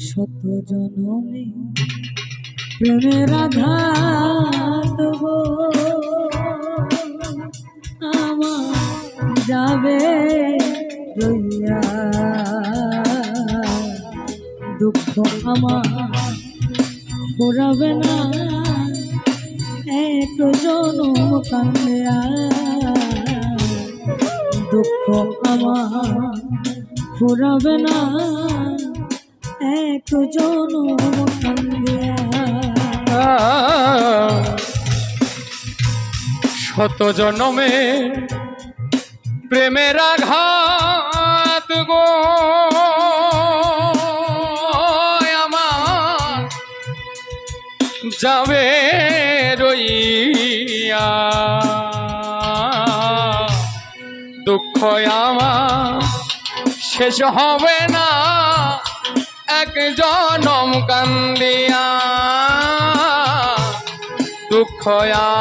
শত জনমে প্রেমের আঘাত আমার যাবে রইয়া। দুঃখ আমার ফুরাবে না এক জনম কান্দিয়া দুঃখ আমার ফুরাবে না শত জনমে প্রেমের আঘাত গো। আমার যাবে রইয়া। দুঃখ আমার শেষ হবে না। এক জনম কান্দিয়া দুঃখ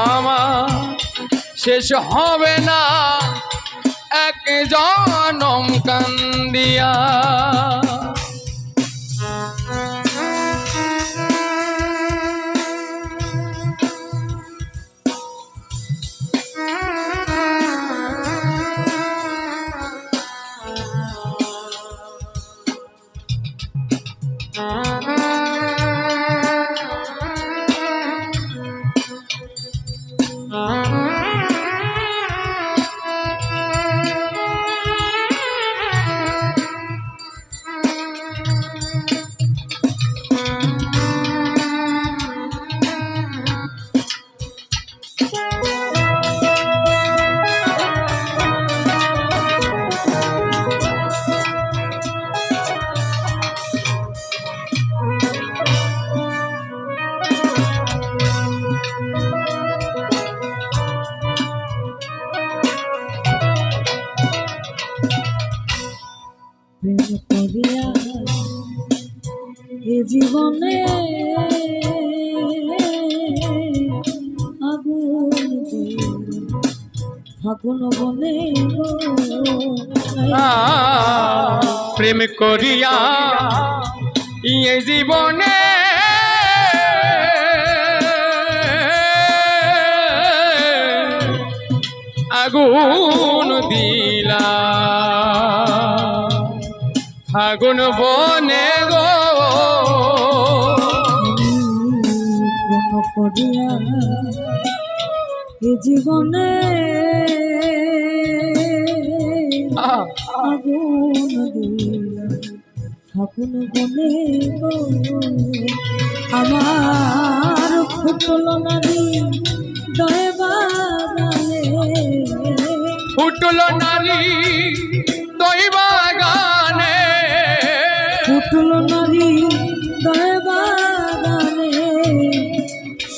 আমার শেষ হবে না। এক জনম কান্দিয়া। প্রেম করিয়া এ জীবনে আগুন ফাগুন বনে প্রেম করিয়া ইয়ে জীবনে আগুন দিলা। ফাগুন বনে গো। জীবনে আগুন ফাগুন বনে গো। আমার ফুটল নারী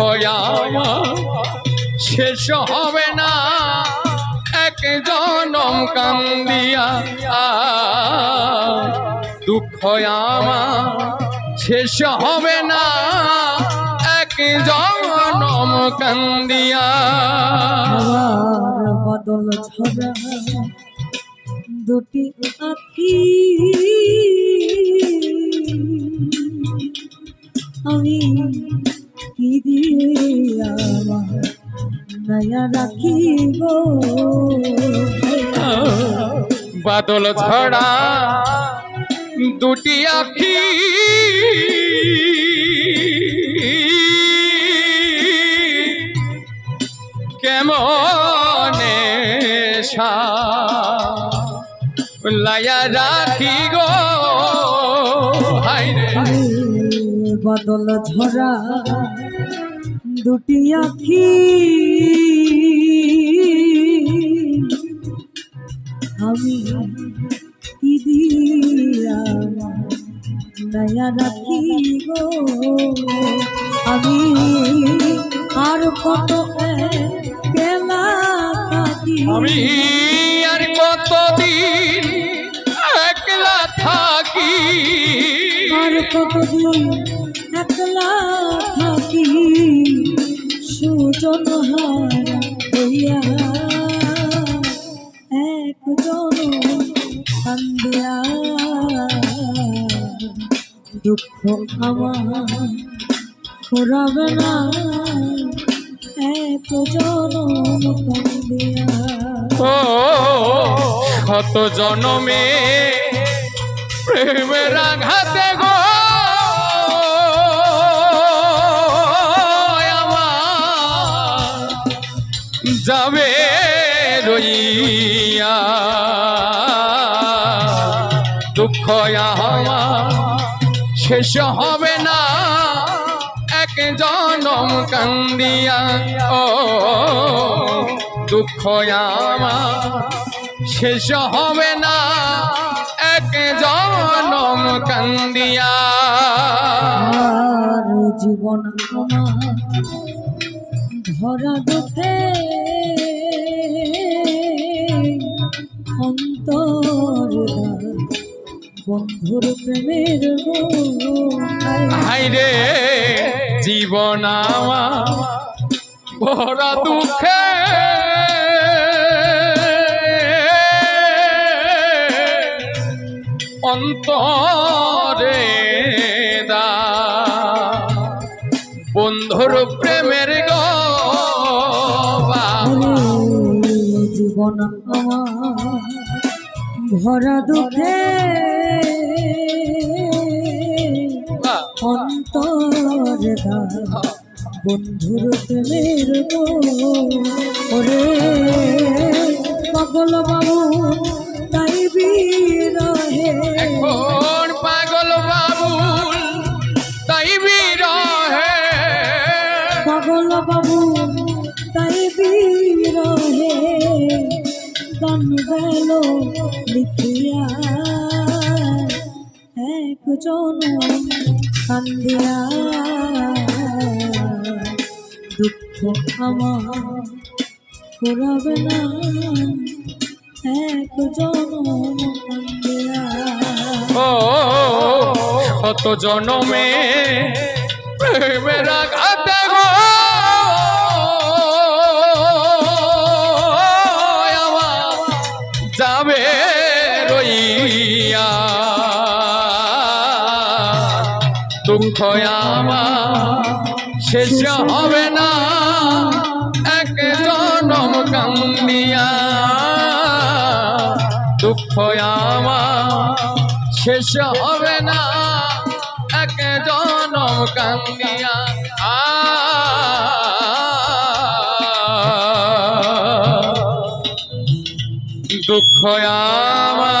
আমার শেষ হবে না। এক জনম কান্দিয়া, দুঃখ আমার শেষ হবে না। এক জনম কান্দিয়া। বদল দুটি আখি আমি কি দিয়ে নয়া রাখি গো বাদল ঝড়া দুটি আখি। কেমনে লায়া রাখি গো? হাইরে বদল ঝরা দুটি আখি। আমি কি দিয়া দয়া রাখি গো? আমি আর কত কেলা আমি আর কতদিন একলা থাকি? আর কতদিন একলা থাকি সুজন হারা হইয়া একজন কান্দিয়া? দুঃখ আমার ফুরাবে না, একজন কান্দিয়া। শত জনমে প্রেমের আঘাতে যাবে রইয়া দুঃখ আমার শেষ হবে না। এক জনম কান্দিয়া। ও, দুঃখ আমার শেষ হবে না। এক জনম কান্দিয়া। জীবন আমার ধরা দুঃখে অন্তর বন্ধুর প্রেমের হাইরে জীবন আমার ভরা দুঃখে। অন্তরে দা বন্ধুর প্রেমের গো আমার ভরা দুঃখে অন্তর বন্ধুর প্রেমের ওরে পাগল বাবু তাই বিরহে। এখন পাগল বাবু তাই বিরহে। পাগল বাবু লিখিয়া একজন কান্দিয়া দুঃখ আমার ফুরাবে না একজন কান্দিয়া কত জনমে প্রেমের আমার শেষ হবে না, এক জনম কান্দিয়া দুঃখ আমার শেষ হবে না, এক জনম কান্দিয়া দুঃখ আমার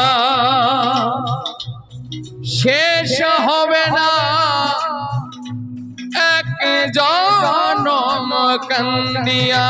শেষ হবে না এক জনম কান্দিয়া